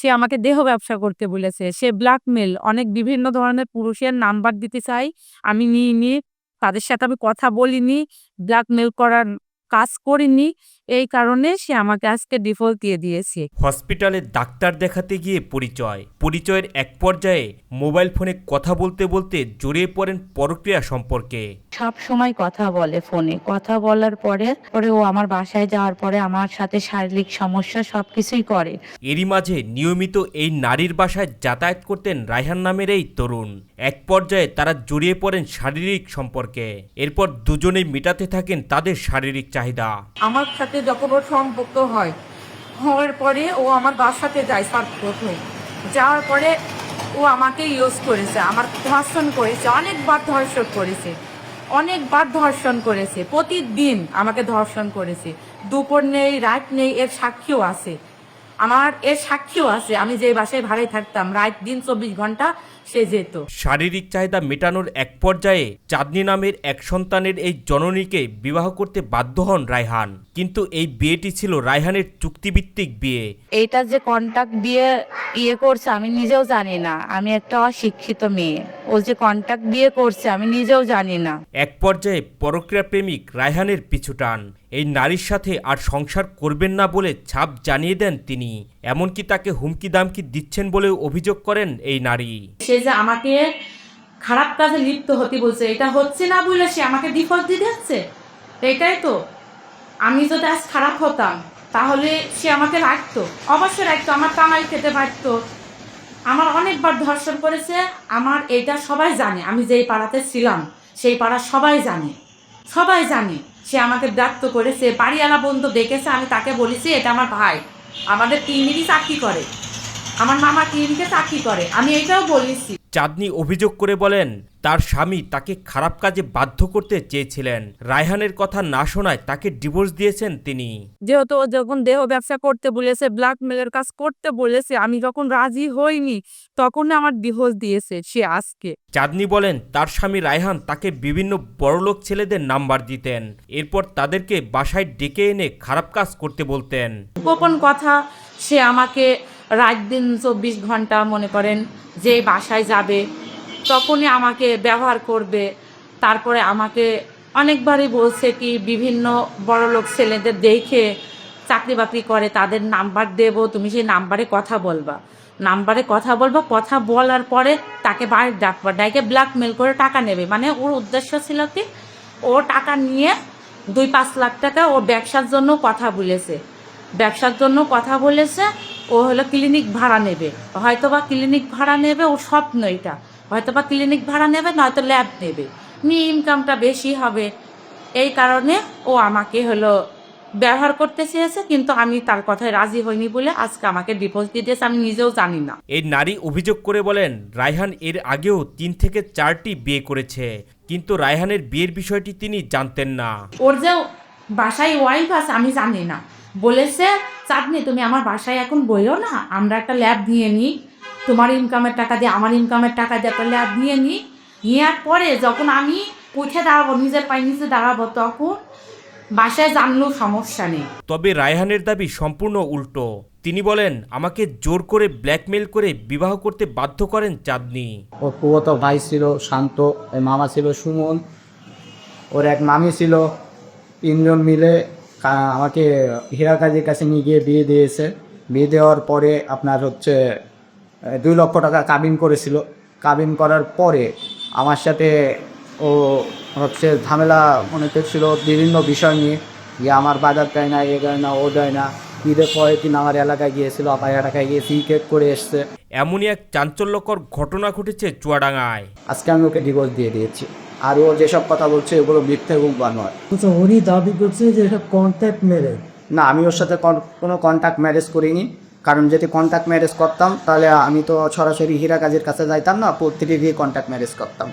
সে আমাকে দেহ ব্যবসা করতে বলেছে। সে ব্ল্যাকমেল অনেক বিভিন্ন ধরনের পুরুষের নাম্বার দিতে চাই। আমি নিইনি তাদের সাথে আমি কথা বলিনি ব্ল্যাকমেল করার কাজ করিনি। এই কারণে সে আমাকে আজকে ডিফল্ট দিয়ে দিয়েছে। হসপিটালে ডাক্তার দেখাতে গিয়ে পরিচয়। পরিচয়ের এক পর্যায়ে মোবাইল ফোনে কথা বলতে বলতে জড়িয়ে পড়েন পরক্রিয়া সম্পর্কে। সব সময় কথা বলে ফোনে। কথা বলার পরে পরে ও আমার বাসায় যাওয়ার পরে আমার সাথে শারীরিক সমস্যা সবকিছুই করে। এরই মাঝে নিয়মিত এই নারীর বাসায় যাতায়াত করতেন রায়হান নামের এই তরুণ। এক পর্যায়ে তারা জড়িয়ে পড়েন শারীরিক সম্পর্কে। এরপর দুজনেই মেটাতে থাকেন তাদের শারীরিক চাহিদা। আমার সাথে যখন ওর সম্পর্ক হয় হওয়ার পরে ও আমার বাসাতে যায় প্রথমে। যাওয়ার পরে ও আমাকে ইউজ করেছে আমার ধর্ষণ করেছে অনেকবার ধর্ষণ করেছে। অনেকবার ধর্ষণ করেছে প্রতিদিন আমাকে ধর্ষণ করেছে। দুপুর নেই রাত নেই এর সাক্ষীও আছে। আমার এর সাক্ষীও আছে আমি যে বাসায় ভাড়ায় থাকতাম রাত দিন চব্বিশ ঘণ্টা সে যেত। শারীরিক চাহিদা মেটানোর এক পর্যায়ে চাঁদনি নামের এক সন্তানের এই জননীকে বিবাহ করতে বাধ্য হন রায়হান। কিন্তু এই বিয়েটি ছিল রায়হানের চুক্তিভিত্তিক বিয়ে। এইটা যে কন্টাক্ট দিয়ে ইয়ে করছে আমি নিজেও জানি না। আমি একটা অশিক্ষিত মেয়ে। ও যে কন্টাক্ট বিয়ে করছে আমি নিজেও জানি না। এক পর্যায়ে পরক্রিয়া প্রেমিক রায়হানের পিছুটান এই নারীর সাথে আর সংসার করবেন না বলে ছাপ জানিয়ে দেন তিনি। এমনকি তাকে হুমকি দামকি দিচ্ছেন বলেও অভিযোগ করেন এই নারী। সে যে আমাকে খারাপ কাজে লিপ্ত হতে বলছে, এটা হচ্ছে না বলে সে আমাকে ডিফল্ট দিয়ে দিচ্ছে? এটাই তো। আমি যদি আজ খারাপ হতাম, তাহলে সে আমাকে রাখতো, অবশ্যই রাখতো, আমার কামাই খেতে পারতো। আমার অনেকবার ধর্ষণ করেছে, আমার এটা সবাই জানে, আমি যেই পাড়াতে ছিলাম, সেই পাড়া সবাই জানে। সবাই জানে, সে আমাকে ব্যক্ত করেছে, বাড়িওয়ালা বন্ধু দেখেছে, আমি তাকে বলেছি, এটা আমার ভাই। আমাদের ক্লিনিকই চাকরি করে। আমার মামা ক্লিনিকে চাকরি করে। আমি এটাও বলেছি। চাঁদনি অভিযোগ করে বলেন তার স্বামী তাকে খারাপ কাজে বাধ্য করতে চেয়েছিলেন। রায়হানের কথা না শোনায় তাকে ডিভোর্স দিয়েছেন তিনি। যেহেতু ও যখন দেহ ব্যবসা করতে বলেছে ব্ল্যাকমেলের কাজ করতে বলেছে আমি যখন রাজি হইনি তখন আমার ডিভোর্স দিয়েছে সে আজকে। চাঁদনি বলেন তার স্বামী রায়হান তাকে বিভিন্ন বড়লোক ছেলেদের নাম্বার দিতেন। এরপর তাদেরকে বাসায় ডেকে এনে খারাপ কাজ করতে বলতেন। গোপন কথা সে আমাকে রাত দিন চব্বিশ ঘণ্টা মনে করেন যে বাসায় যাবে, তখনই আমাকে ব্যবহার করবে। তারপরে আমাকে অনেকবারই বলছে কি, বিভিন্ন বড়লোক ছেলেদের দেখে চাকরি বাকরি করে, তাদের নাম্বার দেব, তুমি সেই নাম্বারে কথা বলবা। নাম্বারে কথা বলবা, কথা বলার পরে তাকে বাড়ির ডাকবা ডাইকে ব্ল্যাকমেল করে টাকা নেবে। মানে ওর উদ্দেশ্য ছিল কি, ও টাকা নিয়ে দুই পাঁচ লাখ টাকা ও ব্যবসার জন্য কথা বলেছে। ব্যবসার জন্য কথা বলেছে ও হলো ক্লিনিক ভাড়া নেবে। হয়তো বা ক্লিনিক ভাড়া নেবে ওর স্বপ্ন এটা। হয়তো বা ক্লিনিক ভাড়া নেবে নয়তো ল্যাব নেবে। নিয়ে ইনকামটা বেশি হবে। এই কারণে ও আমাকে হলো ব্যবহার করতে চেয়েছে কিন্তু আমি তার কথায় রাজি হইনি বলে আজকে আমাকে ডিপোজিট দিয়ে দিয়েছে আমি নিজেও জানি না। এই নারী অভিযোগ করে বলেন রায়হান এর আগেও তিন থেকে চারটি বিয়ে করেছে। কিন্তু রায়হানের বিয়ের বিষয়টি তিনি জানতেন না। ওর যে বাসায় ওয়াইফ আছে আমি জানি না। বলেছে চাঁদনি তুমি আমার বাসায় এখন বইও না আমরা একটা ল্যাব নিয়ে নিই। তোমার ইনকামের টাকা দিয়ে আমার ইনকামের টাকা দিয়ে একটা ল্যাব নিয়ে নিই। নেওয়ার পরে যখন আমি উঠে দাঁড়াবো নিজের পায়ে নিচে দাঁড়াবো তখন বাসায় জানলেও সমস্যা নেই। তবে রায়হানের দাবি সম্পূর্ণ উল্টো। তিনি বলেন আমাকে জোর করে ব্ল্যাকমেল করে বিবাহ করতে বাধ্য করেন চাঁদনি। ওর পুয়ত ভাই ছিল শান্ত মামা ছিল সুমন ওর এক মামি ছিল তিনজন মিলে আমাকে হীরাকাজির কাছে নিয়ে গিয়ে বিয়ে দিয়েছে। বিয়ে দেওয়ার পরে আপনার হচ্ছে দুই লক্ষ টাকা কাবিন করেছিল। কাবিন করার পরে আমার সাথে ও হচ্ছে ঝামেলা মনে করছিল বিভিন্ন বিষয় নিয়ে। যে আমার বাজার দেয় না এ দেয় না ও দেয় না। ঈদের পরে দিন আমার এলাকায় গিয়েছিল আমার এলাকায় গিয়ে সিকেট করে এসছে। এমনই এক চাঞ্চল্যকর ঘটনা ঘটেছে চুয়াডাঙ্গায়। আজকে আমি ওকে ডিভোর্স দিয়ে দিয়েছি। আর ও যেসব কথা বলছে এগুলো মিথ্যে এবং বানোয়ার আচ্ছা উনি দাবি করছে যে এটা কন্ট্যাক্ট মেরে না আমি ওর সাথে কোনো কন্ট্যাক্ট ম্যারেজ করিনি। কারণ যদি কন্ট্যাক্ট ম্যারেজ করতাম তাহলে আমি তো সরাসরি হীরা কাজের কাছে যাইতাম না প্রতিটি গিয়ে কন্ট্যাক্ট ম্যারেজ করতাম।